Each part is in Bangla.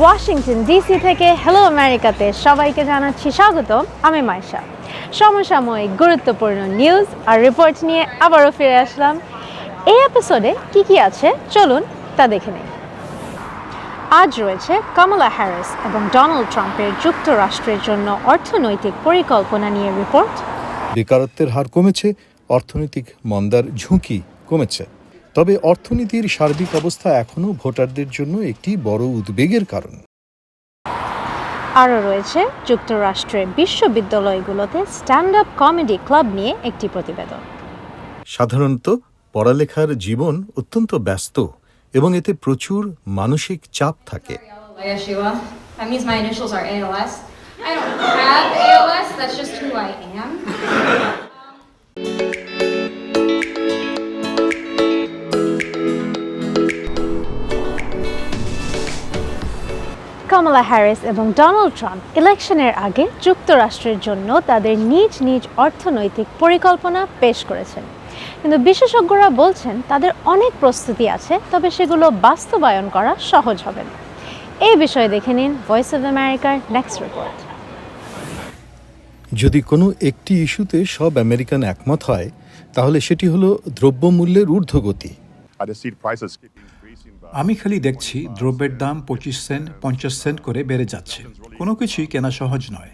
ওয়াশিংটন ডিসি থেকে হ্যালো আমেরিকাতে সবাইকে জানাচ্ছি স্বাগত আমি মাইশা সমসাময়িক গুরুত্বপূর্ণ নিউজ আর রিপোর্ট নিয়ে আবারও ফিরে আসলাম। এই এপিসোডে কি কি আছে? চলুন তা দেখে নিই। আজ রয়েছে কমলা হ্যারিস এবং ডোনাল্ড ট্রাম্পের যুক্তরাষ্ট্রের জন্য অর্থনৈতিক পরিকল্পনা নিয়ে রিপোর্ট বেকারত্বের হার কমেছে, অর্থনৈতিক মন্দার ঝুঁকি কমেছে। তবে অর্থনীতির সার্বিক অবস্থা এখনও ভোটারদের জন্য একটি বড় উদ্বেগের কারণ আরও রয়েছে যুক্তরাষ্ট্রের বিশ্ববিদ্যালয়গুলোতে স্ট্যান্ড আপ কমেডি ক্লাব নিয়ে একটি প্রতিবেদন সাধারণত পড়ালেখার জীবন অত্যন্ত ব্যস্ত এবং এতে প্রচুর মানসিক চাপ থাকে That means my initials are ALS. I don't have ALS, that's just who I am. Kamala Harris এবং ডোনাল্ড ট্রাম্প ইলেকশনের আগে যুক্তরাষ্ট্রের জন্য তাদের নিজ নিজ অর্থনৈতিক পরিকল্পনা পেশ করেছেন। কিন্তু বিশেষজ্ঞরা বলছেন তাদের অনেক প্রস্তুতি আছে তবে সেগুলো বাস্তবায়ন করা সহজ হবে না। এই বিষয়ে দেখে নিন ভয়েস অফ আমেরিকার নেক্সট রিপোর্ট। যদি কোনো একটি ইস্যুতে সব আমেরিকান একমত হয় তাহলে সেটি হলো দ্রব্যমূল্যের ঊর্ধ্বগতি। আমি খালি দেখছি দ্রব্যের দাম পঁচিশ সেন্ট পঞ্চাশ সেন্ট করে বেড়ে যাচ্ছে। কোনো কিছুই কেনা সহজ নয়।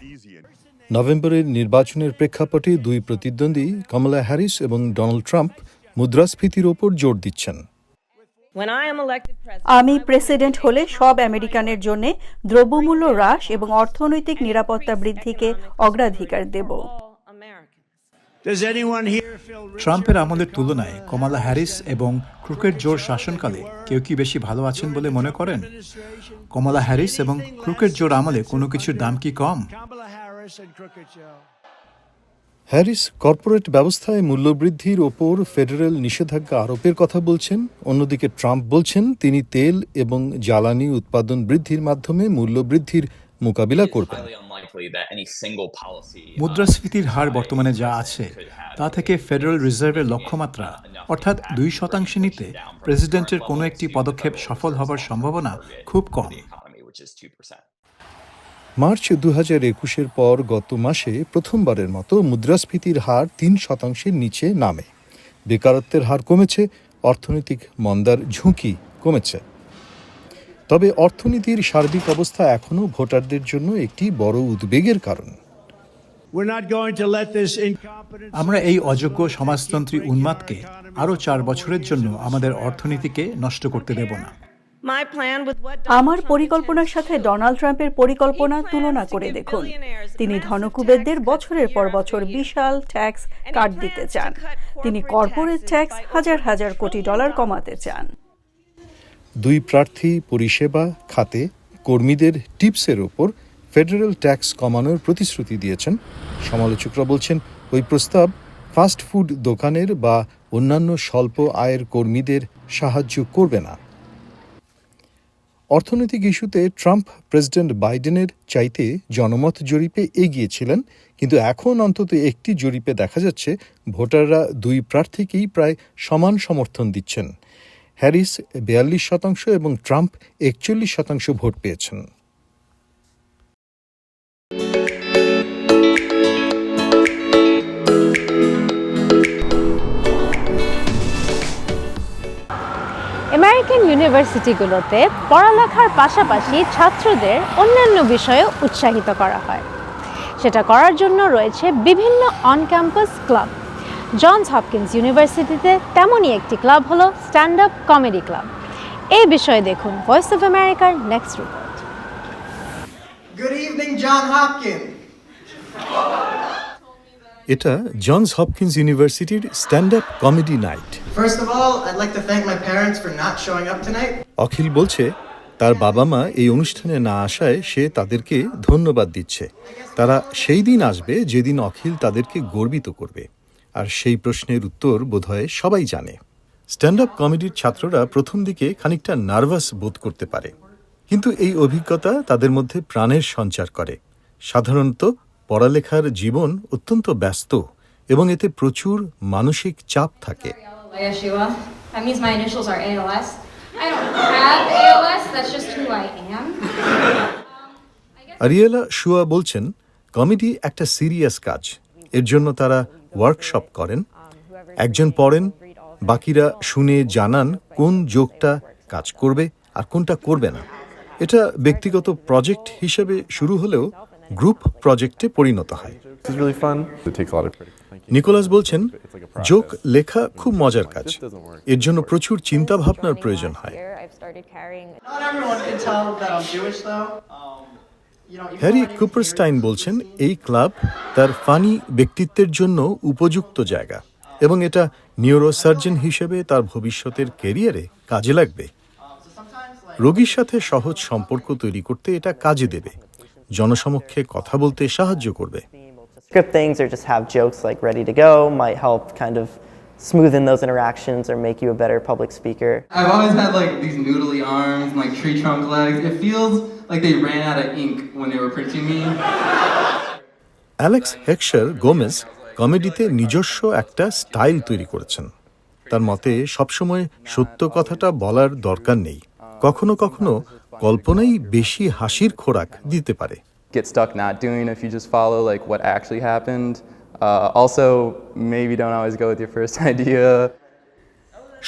নভেম্বরের নির্বাচনের প্রেক্ষাপটে দুই প্রতিদ্বন্দ্বী কমলা হ্যারিস এবং ডোনাল্ড ট্রাম্প মুদ্রাস্ফীতির ওপর জোর দিচ্ছেন। আমি প্রেসিডেন্ট হলে সব আমেরিকানের জন্য দ্রব্যমূল্য হ্রাস এবং অর্থনৈতিক নিরাপত্তা বৃদ্ধিকে অগ্রাধিকার দেব। ট্রাম্পের আমলের তুলনায় কমালা হ্যারিস এবং ক্রুকেট জোর শাসনকালে কেউ কি বেশি ভালো আছেন বলে মনে করেন? কমলা হ্যারিস এবং ক্রুকেট জোর আমলে কোনো কিছুর দাম কি কম? হ্যারিস কর্পোরেট ব্যবস্থায় মূল্যবৃদ্ধির ওপর ফেডারেল নিষেধাজ্ঞা আরোপের কথা বলছেন। অন্যদিকে ট্রাম্প বলছেন তিনি তেল এবং জ্বালানি উৎপাদন বৃদ্ধির মাধ্যমে মূল্যবৃদ্ধির মোকাবিলা policy uh, মুদ্রাস্ফীতির হার বর্তমানে যা আছে তা থেকে ফেডারেল রিজার্ভের লক্ষ্যমাত্রা অর্থাৎ দুই শতাংশে নিতে প্রেসিডেন্টের কোনো একটি পদক্ষেপ সফল হবার সম্ভাবনা খুব কম। economy, which is 2%. মার্চ দু হাজার একুশের পর গত মাসে প্রথমবারের মতো মুদ্রাস্ফীতির হার তিন শতাংশের নিচে নামে। বেকারত্বের হার কমেছে অর্থনৈতিক মন্দার ঝুঁকি কমেছে। তবে অর্থনীতির সার্বিক অবস্থা এখনও ভোটারদের জন্য একটি বড় উদ্বেগের কারণ. আমরা এই অযোগ্য সমাজতন্ত্রী উন্মাদকে আরও চার বছরের জন্য আমাদের অর্থনীতিকে নষ্ট করতে দেব না। আমার পরিকল্পনার সাথে ডোনাল্ড ট্রাম্পের পরিকল্পনা তুলনা করে দেখুন। তিনি ধনকুবেরদের বছরের পর বছর বিশাল ট্যাক্স কাট দিতে চান। তিনি কর্পোরেট ট্যাক্স হাজার হাজার কোটি ডলার কমাতে চান। দুই প্রার্থী পরিষেবা খাতে কর্মীদের টিপসের ওপর ফেডারেল ট্যাক্স কমানোর প্রতিশ্রুতি দিয়েছেন। সমালোচকরা বলছেন, ওই প্রস্তাব ফাস্ট ফুড দোকানের বা অন্যান্য স্বল্প আয়ের কর্মীদের সাহায্য করবে না। অর্থনৈতিক ইস্যুতে ট্রাম্প প্রেসিডেন্ট বাইডেনের চাইতে জনমত জরিপে এগিয়েছিলেন, কিন্তু এখন অন্তত একটি জরিপে দেখা যাচ্ছে, ভোটাররা দুই প্রার্থীকেই প্রায় সমান সমর্থন দিচ্ছেন। হ্যারিস বিয়াল্লিশ শতাংশ এবং ট্রাম্প একচল্লিশ শতাংশ ভোট পেয়েছেন। আমেরিকান ইউনিভার্সিটিগুলোতে পড়ালেখার পাশাপাশি ছাত্রদের অন্যান্য বিষয়ে উৎসাহিত করা হয়। সেটা করার জন্য রয়েছে বিভিন্ন on campus club Johns Hopkins ইউনিভার্সিটিতে তেমনই একটি ক্লাব হলো স্ট্যান্ড আপ কমেডি ক্লাব এই বিষয়ে দেখুন ভয়েস অফ আমেরিকার নেক্সট রিপোর্ট. এটা জনস হপকিন্স ইউনিভার্সিটির stand up comedy night. Akhil বলছে তার বাবা মা এই অনুষ্ঠানে না আসায় সে তাদেরকে ধন্যবাদ দিচ্ছে। তারা সেই দিন আসবে যেদিন অখিল তাদেরকে গর্বিত করবে। আর সেই প্রশ্নের উত্তর বোধহয় সবাই জানে। স্ট্যান্ড আপ কমেডির ছাত্ররা প্রথম দিকে খানিকটা নার্ভাস বোধ করতে পারে। কিন্তু এই অভিজ্ঞতা তাদের মধ্যে প্রাণের সঞ্চার করে। সাধারণত পড়ালেখার জীবন অত্যন্ত ব্যস্ত এবং এতে প্রচুর মানসিক চাপ থাকে. আরিয়েলা শুয়া বলছেন কমেডি একটা সিরিয়াস কাজ। এর জন্য তারা ওয়ার্কশপ করেন একজন পড়েন বাকিরা শুনে জানান কোন যোগটা কাজ করবে আর কোনটা করবে না। এটা ব্যক্তিগত প্রজেক্ট হিসেবে শুরু হলেও গ্রুপ প্রজেক্টে পরিণত হয়. নিকোলাস বলছেন যোগ লেখা খুব মজার কাজ। এর জন্য প্রচুর চিন্তা ভাবনার প্রয়োজন হয়। হ্যারি কুপারস্টাইন বলছেন এই ক্লাব তার ফানি ব্যক্তিত্বের জন্য উপযুক্ত জায়গা এবং এটা নিউরোসার্জন হিসেবে তার ভবিষ্যতের কেরিয়ারে কাজে লাগবে রোগীর সাথে সহজ সম্পর্ক তৈরি করতে এটা কাজে দেবে জনসমক্ষে কথা বলতে সাহায্য করবে smoothen those interactions or make you a better public speaker. I've always had like these noodly arms, like tree trunk legs. It like they ran out of ink when they were printing me. Alex Hexar Gomez কমেডিতে নিজস্ব একটা স্টাইল তৈরি করেছেন তার মতে সবসময় সত্য কথাটা বলার দরকার নেই কখনো কখনো কল্পনাই বেশি হাসির খোরাক দিতে পারে Get stuck not doing if you just follow like what actually happened. Uh, also, maybe don't always go with your first idea.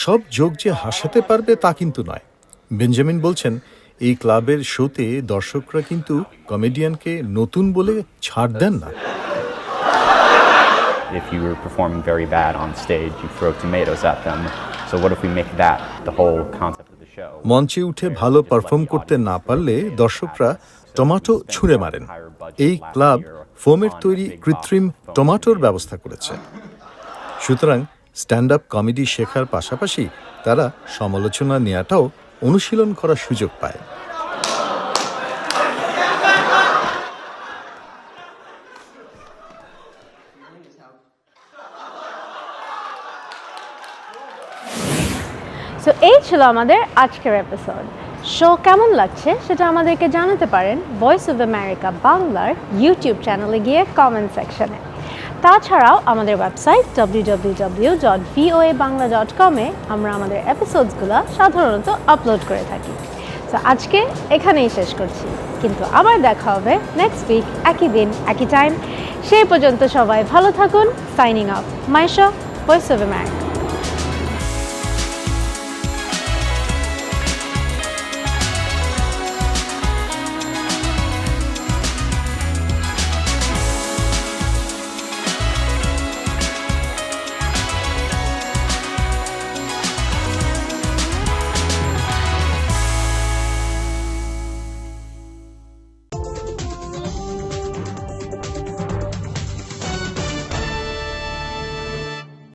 সব যোগ যে হাসাতে পারবে তা কিন্তু নয় বেঞ্জামিন বলছেন এই ক্লাবের শোতে দর্শকরা কিন্তু কমেডিয়ানকে নতুন বলে ছাড় দেন না If you were performing very bad on stage, you throw tomatoes at them. So what if we make that the whole concept of the show? মঞ্চে উঠে ভালো পারফর্ম করতে না পারলে দর্শকরা টমাটো ছুঁড়ে মারেন এই ক্লাব ফোমের তৈরি কৃত্রিম টমাটোর ব্যবস্থা করেছে সুতরাং স্ট্যান্ড আপ কমেডি শেখার পাশাপাশি তারা সমালোচনা নেওয়াটাও অনুশীলন করার সুযোগ পায়। সো এই ছিল আমাদের আজকের এপিসোড শো কেমন লাগছে সেটা আমাদেরকে জানাতে পারেন ভয়েস অফ আমেরিকা বাংলার ইউটিউব চ্যানেলে গিয়ে কমেন্ট সেকশনে তাছাড়াও আমাদের website W W W dot Bangla dot আমরা আমাদের এপিসোডসগুলো সাধারণত আপলোড করে থাকি। তো আজকে এখানেই শেষ করছি। কিন্তু আবার দেখা হবে নেক্সট উইক একই দিন, একই টাইম সেই পর্যন্ত সবাই ভালো থাকুন। Signing off Maisha voice of America